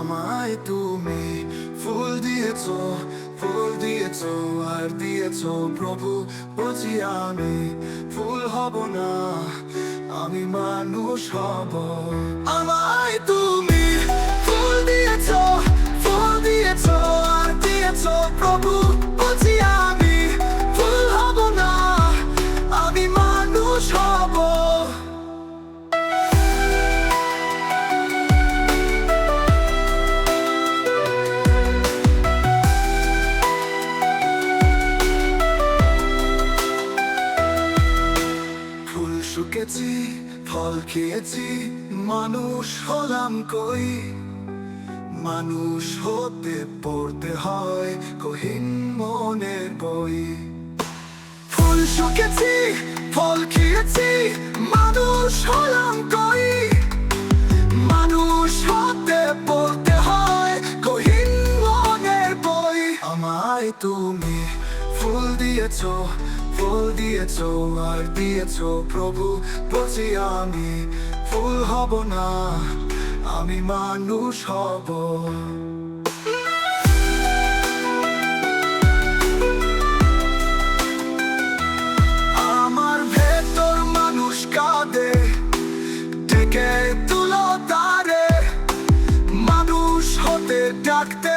আমায় তুমি ফুল দিয়েছ ফুল দিয়েছ, আর দিয়েছ প্রভু, বুঝি আমি ফুল হব না, আমি মানুষ হব। আমায় তুমি শুকেছি ফল খেয়েছি, মানুষ হলাম কই? মানুষ হতে পড়তে হয় কহিন মনের বই। ফুল শুকেছি, ফল খেয়েছি, মানুষ হলাম কই? দিয়েছ, ফুল দিয়েছ, আর দিয়েছ, প্রভু, বলছি আমি ফুল হব না, আমি মানুষ হব। আমার ভেতর মানুষ কাঁদে, ডেকে তুলো তারে, মানুষ হতে ডাকতে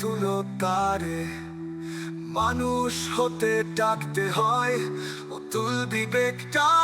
তুলো তারে। মানুষ হতে ডাকতে হয় অতুল আমার